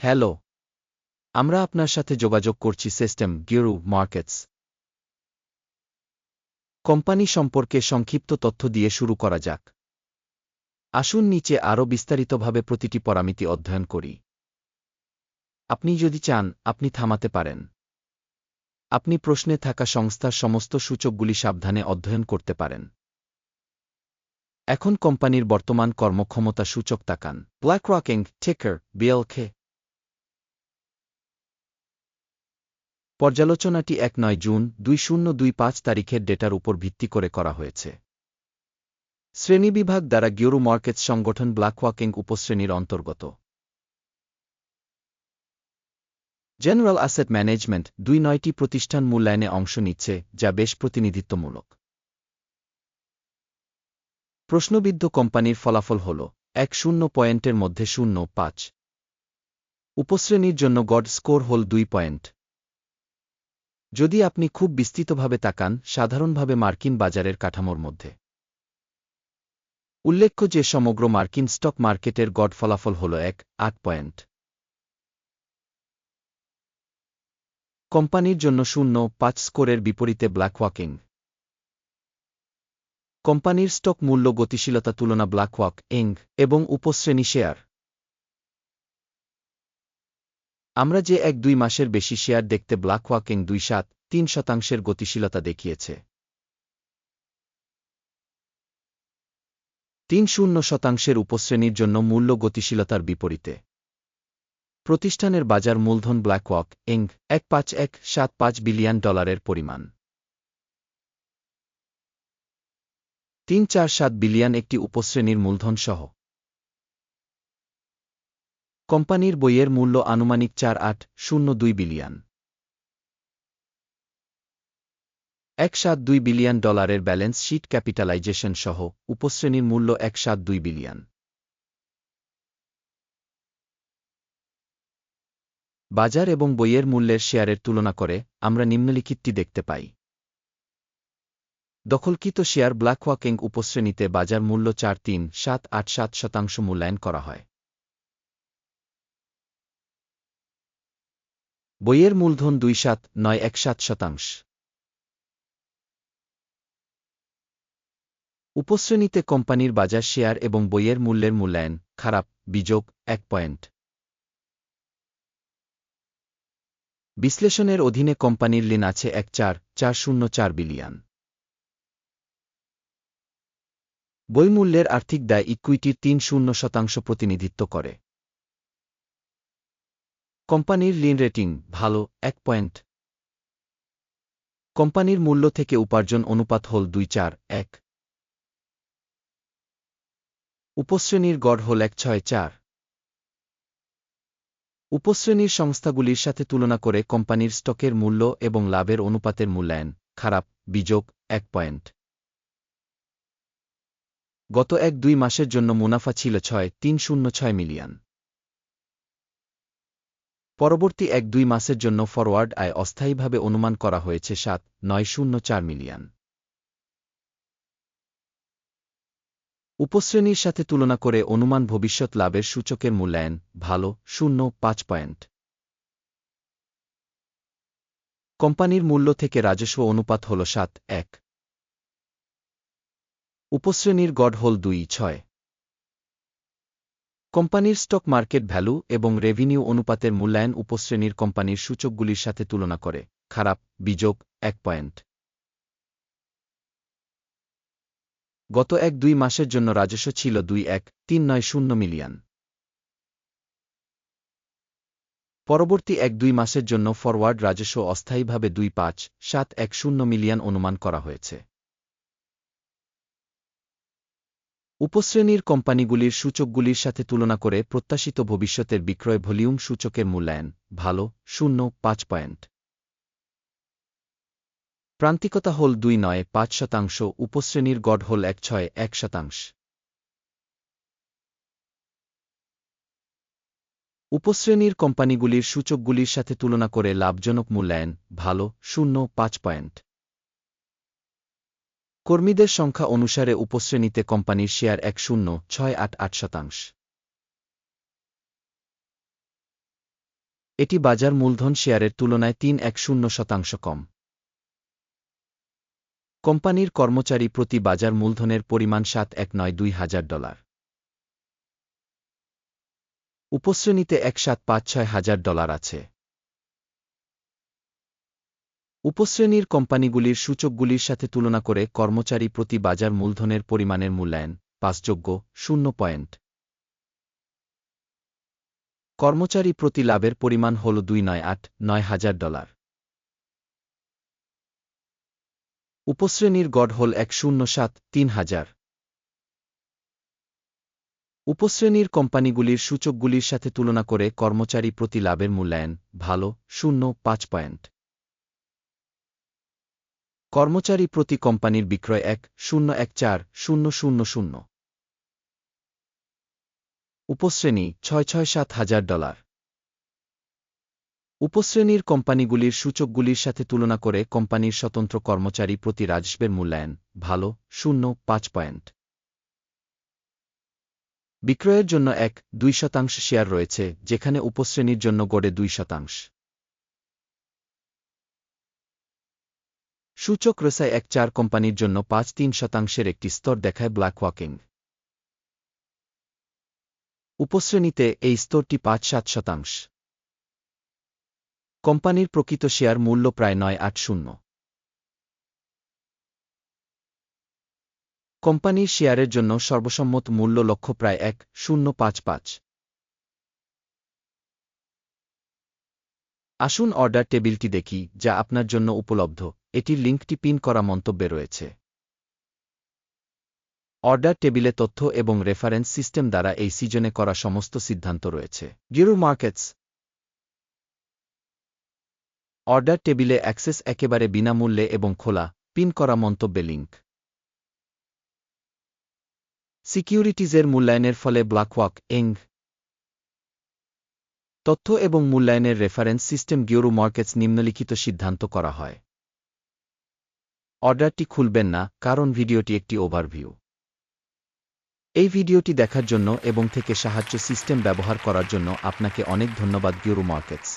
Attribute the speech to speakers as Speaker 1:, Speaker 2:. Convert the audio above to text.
Speaker 1: Hello. আমরা আপনার সাথে যোগাযোগ করছি সিস্টেম গিরু মার্কেটস। কোম্পানি সম্পর্কে সংক্ষিপ্ত তথ্য দিয়ে শুরু করা যাক। আসুন নিচে আরও বিস্তারিতভাবে প্রতিটি পরামিতি অধ্যয়ন করি। আপনি যদি চান, আপনি থামাতে পারেন। আপনি প্রশ্নে থাকা সংস্থার সমস্ত সূচকগুলি সাবধানে অধ্যয়ন করতে পারেন। এখন কোম্পানির বর্তমান কর্মক্ষমতা সূচক তাকান। ব্ল্যাক রকিং টেকার বিএলকে পর্যালোচনাটি এক নয় জুন, দুই শূন্য দুই পাঁচ তারিখের ডেটার উপর ভিত্তি করে করা হয়েছে। শ্রেণীবিভাগ দ্বারা গিওরু মার্কেটস সংগঠন ব্ল্যাকওয়াকিং উপশ্রেণীর অন্তর্গত। জেনারেল অ্যাসেট ম্যানেজমেন্ট দুই নয়টি প্রতিষ্ঠান মূল্যায়নে অংশ নিচ্ছে, যা বেশ প্রতিনিধিত্বমূলক। প্রশ্নবিদ্ধ কোম্পানির ফলাফল হল, এক শূন্য পয়েন্টের মধ্যে শূন্য পাঁচ। উপশ্রেণীর জন্য গড স্কোর হল দুই পয়েন্ট। যদি আপনি খুব বিস্তৃতভাবে তাকান, সাধারণভাবে মার্কিন বাজারের কাঠামোর মধ্যে। উল্লেখ্য যে সমগ্র মার্কিন স্টক মার্কেটের গড ফলাফল হল এক, আট পয়েন্ট। কোম্পানির জন্য শূন্য, পাঁচ স্কোরের বিপরীতে ব্ল্যাকওয়াকিং। কোম্পানির স্টক মূল্য গতিশীলতা তুলনা ব্ল্যাকওয়াক এং এবং উপশ্রেণী শেয়ার। আমরা যে এক দুই মাসের বেশি শেয়ার দেখতে ব্ল্যাকওয়াকিং দুই সাত, তিন শতাংশের গতিশীলতা দেখিয়েছে। তিন শূন্য শতাংশের উপশ্রেণীর জন্য মূল্য গতিশীলতার বিপরীতে। প্রতিষ্ঠানের বাজার মূলধন ব্ল্যাকওয়াক এং এক পাঁচ এক সাত পাঁচ বিলিয়ন ডলারের পরিমাণ। তিন চার সাত বিলিয়ন একটি উপশ্রেণীর মূলধন সহ কোম্পানির বইয়ের মূল্য আনুমানিক চার আট শূন্য দুই বিলিয়ন। এক সাত দুই বিলিয়ন ডলারের ব্যালেন্স শিট ক্যাপিটালাইজেশন সহ উপশ্রেণীর মূল্য এক সাত দুই বিলিয়ন। বাজার এবং বইয়ের মূল্যের শেয়ারের তুলনা করে আমরা নিম্নলিখিতটি দেখতে পাই। দখলকৃত শেয়ার ব্ল্যাকওয়াকিং উপশ্রেণীতে বাজার মূল্য চার তিন সাত আট সাত শতাংশ মূল্যায়ন করা হয়। বইয়ের মূলধন দুই সাত নয় এক সাত শতাংশ। উপশ্রেণীতে কোম্পানির বাজার শেয়ার এবং বইয়ের মূল্যের মূল্যায়ন, খারাপ বিযোগ এক পয়েন্ট। বিশ্লেষণের অধীনে কোম্পানির লিন আছে এক চার চার শূন্য চার বিলিয়ন। বইমূল্যের আর্থিক দায় ইকুইটির তিন শূন্য শতাংশ প্রতিনিধিত্ব করে। কোম্পানির লিন রেটিং ভালো, এক পয়েন্ট। কোম্পানির মূল্য থেকে উপার্জন অনুপাত হল দুই চার, এক। উপশ্রেণীর গড় হল এক ছয় চার। উপশ্রেণীর সংস্থাগুলির সাথে তুলনা করে কোম্পানির স্টকের মূল্য এবং লাভের অনুপাতের মূল্যায়ন, খারাপ, বিযোগ, এক পয়েন্ট। গত এক দুই মাসের জন্য মুনাফা ছিল ছয়, তিন শূন্য ছয় মিলিয়ন। পরবর্তী এক দুই মাসের জন্য ফরওয়ার্ড আয় অস্থায়ীভাবে অনুমান করা হয়েছে সাত, নয় শূন্য চার মিলিয়ন। উপশ্রেণীর সাথে তুলনা করে অনুমান ভবিষ্যৎ লাভের সূচকের মূল্যায়ন ভালো, শূন্য, পাঁচ পয়েন্ট। কোম্পানির মূল্য থেকে রাজস্ব অনুপাত হল সাত, এক। উপশ্রেণীর গড় হল দুই, ছয়। কোম্পানির স্টক মার্কেট ভ্যালু এবং রেভিনিউ অনুপাতের মূল্যায়ন উপশ্রেণীর কোম্পানির সূচকগুলির সাথে তুলনা করে। খারাপ বিযোগ এক পয়েন্ট। গত এক দুই মাসের জন্য রাজস্ব ছিল দুই এক তিন নয় শূন্য মিলিয়ন। পরবর্তী এক দুই মাসের জন্য ফরওয়ার্ড রাজস্ব অস্থায়ীভাবে দুই পাঁচ সাত এক শূন্য মিলিয়ন অনুমান করা হয়েছে। উপশ্রেণীর কোম্পানিগুলির সূচকগুলির সাথে তুলনা করে প্রত্যাশিত ভবিষ্যতের বিক্রয় ভলিউম সূচকের মূল্যায়ন ভালো, শূন্য, পাঁচ পয়েন্ট। প্রান্তিকতা হল দুই নয়, পাঁচ শতাংশ, উপশ্রেণীর গড় হল এক ছয়, এক শতাংশ। উপশ্রেণীর কোম্পানিগুলির সূচকগুলির সাথে তুলনা করে লাভজনক মূল্যায়ন ভালো, শূন্য, পাঁচ পয়েন্ট। কর্মীদের সংখ্যা অনুসারে উপশ্রেণীতে কোম্পানির শেয়ার এক শূন্য, ছয় আট আট শতাংশ। এটি বাজার মূলধন শেয়ারের তুলনায় তিন এক শূন্য শতাংশ কম। কোম্পানির কর্মচারী প্রতি বাজার মূলধনের পরিমাণ সাত এক নয় দুই হাজার ডলার। উপশ্রেণীতে এক সাত পাঁচ ছয় হাজার ডলার আছে। উপশ্রেণীর কোম্পানিগুলির সূচকগুলির সাথে তুলনা করে কর্মচারী প্রতি বাজার মূলধনের পরিমাণের মূল্যায়ন পাঁচযোগ্য, শূন্য পয়েন্ট। কর্মচারী প্রতি লাভের পরিমাণ হল দুই নয় আট, নয় হাজার ডলার। উপশ্রেণীর গড় হল এক শূন্য সাত, তিন হাজার। উপশ্রেণীর কোম্পানিগুলির সূচকগুলির সাথে তুলনা করে কর্মচারী প্রতি লাভের মূল্যায়ন ভালো, শূন্য, পাঁচ পয়েন্ট। কর্মচারী প্রতি কোম্পানির বিক্রয় এক, শূন্য এক চার, শূন্য শূন্য শূন্য। উপশ্রেণী, ছয় ছয় সাত হাজার ডলার। উপশ্রেণীর কোম্পানিগুলির সূচকগুলির সাথে তুলনা করে কোম্পানির স্বতন্ত্র কর্মচারী প্রতি রাজস্বের মূল্যায়ন ভালো, শূন্য, পাঁচ পয়েন্ট। বিক্রয়ের জন্য এক, দুই শতাংশ শেয়ার রয়েছে, যেখানে উপশ্রেণীর জন্য গড়ে দুই শতাংশ। সূচক রেসায় এক চার কোম্পানির জন্য পাঁচ তিন শতাংশের একটি স্তর দেখায় ব্ল্যাক ওয়াকিং উপশ্রেণীতে এই স্তরটি পাঁচ সাত শতাংশ। কোম্পানির প্রকৃত শেয়ার মূল্য প্রায় নয় আট শূন্য। কোম্পানির শেয়ারের জন্য সর্বসম্মত মূল্য লক্ষ্য প্রায় এক শূন্য পাঁচ পাঁচ। আসুন অর্ডার টেবিলটি দেখি, যা আপনার জন্য উপলব্ধ। এটির লিঙ্কটি পিন করা মন্তব্যে রয়েছে। অর্ডার টেবিলে তথ্য এবং রেফারেন্স সিস্টেম দ্বারা এই সিজনে করা সমস্ত সিদ্ধান্ত রয়েছে। গিরু মার্কেটস। অর্ডার টেবিলে অ্যাক্সেস একেবারে বিনামূল্যে এবং খোলা, পিন করা মন্তব্যে লিঙ্ক। সিকিউরিটিজের মূল্যায়নের ফলে ব্ল্যাকওয়াক এং তথ্য এবং মূল্যায়নের রেফারেন্স সিস্টেম গিওরু মার্কেটস নিম্নলিখিত সিদ্ধান্ত করা হয়। অর্ডারটি খুলবেন না, কারণ ভিডিওটি একটি ওভারভিউ এই ভিডিওটি দেখার জন্য এবং থেকে সাহায্য সিস্টেম ব্যবহার করার জন্য আপনাকে অনেক ধন্যবাদ গিউরু মার্কেটস